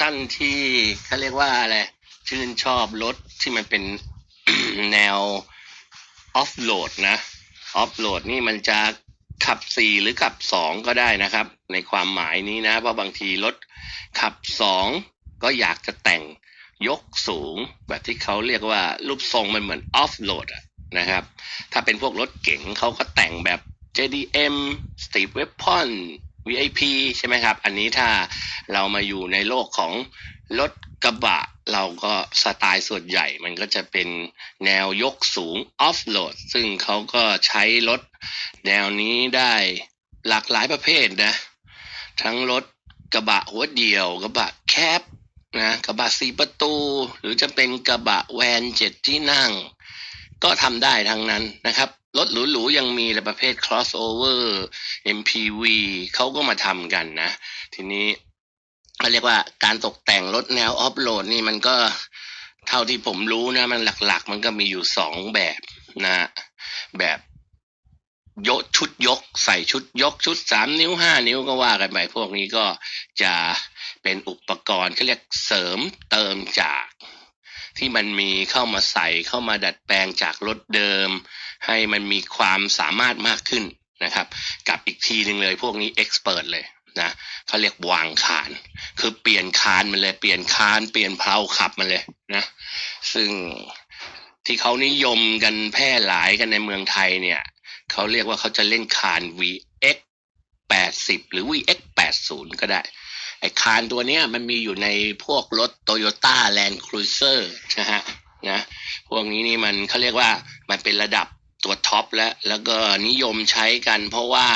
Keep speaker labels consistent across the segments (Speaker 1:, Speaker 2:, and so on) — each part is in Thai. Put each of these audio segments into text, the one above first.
Speaker 1: ท่านที่เขาเรียกว่าอะไรชื่นชอบรถที่มันเป็นแนวออฟโหลดนะออฟโหลดนี่มันจะขับสี่หรือขับสองก็ได้นะครับ ในความหมายนี้นะเพราะบางทีรถขับสองก็อยากจะแต่งยกสูงแบบที่เขาเรียกว่ารูปทรงมันเหมือนออฟโหลดนะครับ ถ้าเป็นพวกรถเก๋งเขาก็แต่งแบบ JDM Steve Weapon VIP ใช่ไหมครับ อันนี้ถ้า เรามาอยู่ในโลกของรถกระบะ เราก็สไตล์ส่วนใหญ่ มันก็จะเป็นแนวยกสูงออฟโหลดซึ่งเขาก็ใช้รถแนวนี้ได้หลากหลายประเภทนะ ทั้งรถกระบะหัวเดี่ยว กระบะแคบนะกระบะสี่ประตู หรือจะเป็นกระบะแวนเจ็ดที่นั่ง ก็ทำได้ทั้งนั้นนะครับรถหรูๆยังมีแต่ประเภท crossover MPV เขาก็มาทำกันนะ ทีนี้ เขาเรียกว่าการตกแต่งรถแนวออฟโหลดนี่มันก็เท่าที่ผมรู้นะ มันหลักๆ มันก็มีอยู่สองแบบนะ แบบยกชุดยก ใส่ชุดยกชุดสามนิ้วห้านิ้วก็ว่ากันไปพวกนี้ก็จะเป็นอุปกรณ์เขาเรียกเสริมเติมจาก ที่มันมีเข้ามาใส่เข้ามาดัดแปลงจากรถเดิม ให้มันมีความสามารถมากขึ้นนะครับ กับอีกทีหนึ่งเลยพวกนี้เอ็กซ์เพรสเลยนะเขาเรียกวางคาน คือเปลี่ยนคานมันเลยเปลี่ยนคานเปลี่ยนเพลาขับมันเลยนะ ซึ่งที่เขานิยมกันแพร่หลายกันในเมืองไทยเนี่ยเขาเรียกว่าเขาจะเล่นคาน VX 80 หรือ VX 80 ก็ได้ ไอ้คานตัวเนี้ยมันมีอยู่ในพวกรถ Toyota Land Cruiser นะฮะนะพวกนี้นี่มันเขาเรียกว่ามันเป็นระดับตัวท็อปแล้ว แล้วก็นิยมใช้กันเพราะว่า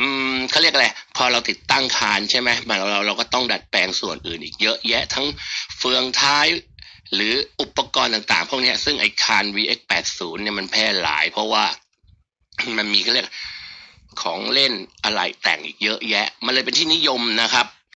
Speaker 1: อืมเขาเรียกอะไรพอเราติดตั้งคานใช่ไหมมันเราเราก็ต้องดัดแปลงส่วนอื่นอีกเยอะแยะทั้งเฟืองท้าย หรืออุปกรณ์ต่างๆ พวกนี้ซึ่งไอ้คาน VX80 เนี่ยมันแพร่หลาย เพราะว่ามันมีเขาเรียกของเล่นอะไรแต่งอีกเยอะแยะ มันเลยเป็นที่นิยมนะครับ